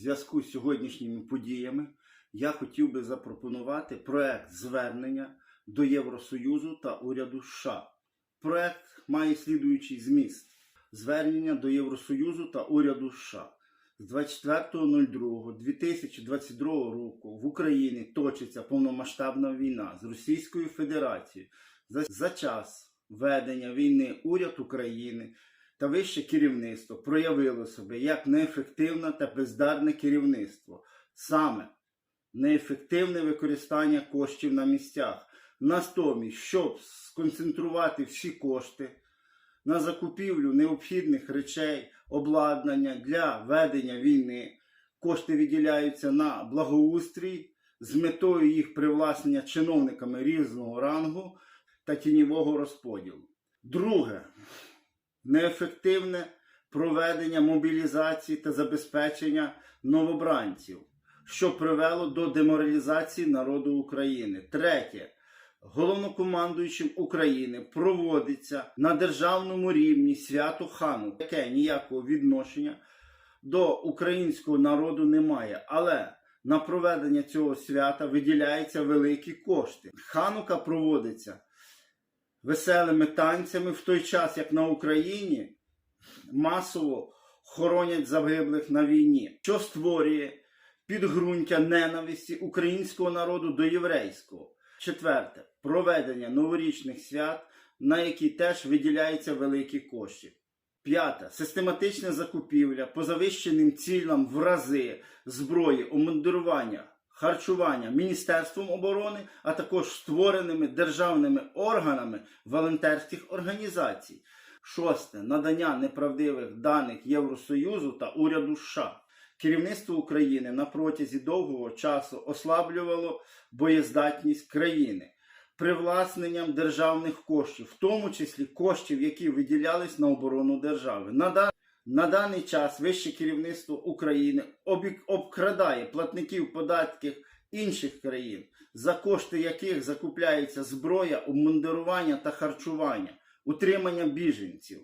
зв'язку з сьогоднішніми подіями я хотів би запропонувати проект звернення до Євросоюзу та уряду США. Проект має слідуючий зміст: звернення до Євросоюзу та уряду США. З 24.02.2022 року в Україні точиться повномасштабна війна з Російською Федерацією. За, час ведення війни уряд України та вище керівництво проявило себе як неефективне та бездарне керівництво, саме неефективне використання коштів на місцях. Натомість, щоб сконцентрувати всі кошти на закупівлю необхідних речей, обладнання для ведення війни, кошти виділяються на благоустрій з метою їх привласнення чиновниками різного рангу та тіньового розподілу. Друге неефективне проведення мобілізації та забезпечення новобранців, що привело до деморалізації народу України. Третє. Головнокомандуючим України проводиться на державному рівні свято Хану, яке ніякого відношення до українського народу немає. Але на проведення цього свята виділяються великі кошти. Ханука проводиться веселими танцями в той час, як на Україні масово хоронять загиблих на війні, що створює підґрунтя ненависті українського народу до єврейського. Четверте проведення новорічних свят, на які теж виділяються великі кошти. П'яте систематична закупівля по завищеним цілям в рази зброї, омундирування, харчування Міністерством оборони, а також створеними державними органами волонтерських організацій. Шосте надання неправдивих даних Євросоюзу та уряду США. Керівництво України на протязі довгого часу ослаблювало боєздатність країни привласненням державних коштів, в тому числі коштів, які виділялись на оборону держави. На, даний час вище керівництво України обкрадає платників податків інших країн, за кошти яких закупляється зброя, обмундирування та харчування, утримання біженців.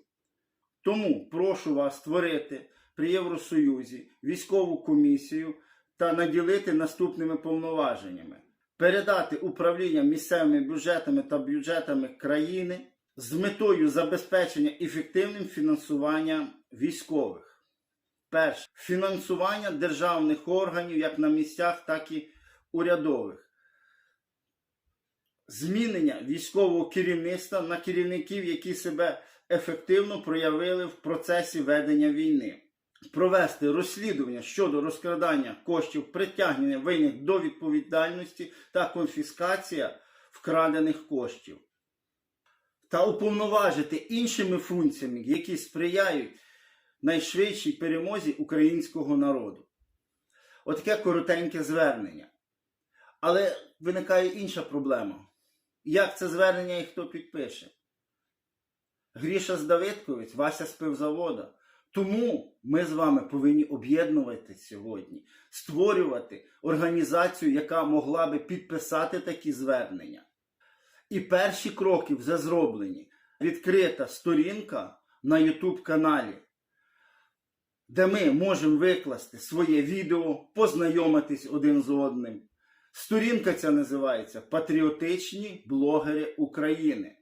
Тому прошу вас створити при Євросоюзі військову комісію та наділити наступними повноваженнями: передати управління місцевими бюджетами та бюджетами країни з метою забезпечення ефективним фінансуванням військових. Перше фінансування державних органів як на місцях, так і урядових. Змінення військового керівництва на керівників, які себе ефективно проявили в процесі ведення війни, провести розслідування щодо розкрадання коштів, притягнення винних до відповідальності та конфіскація вкрадених коштів, та уповноважити іншими функціями, які сприяють найшвидшій перемозі українського народу. Отаке коротеньке звернення. Але виникає інша проблема. Як це звернення і хто підпише? Гріша Здавидкович, Вася з пивзавода. Тому ми з вами повинні об'єднуватися сьогодні, створювати організацію, яка могла би підписати такі звернення. І перші кроки вже зроблені. Відкрита сторінка на YouTube каналі, де ми можемо викласти своє відео, познайомитись один з одним. Сторінка ця називається Патріотичні блогери України.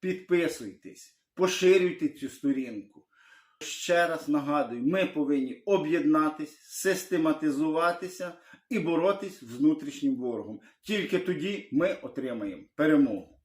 Підписуйтесь, поширюйте цю сторінку. Ще раз нагадую, ми повинні об'єднатися, систематизуватися і боротись з внутрішнім ворогом. Тільки тоді ми отримаємо перемогу.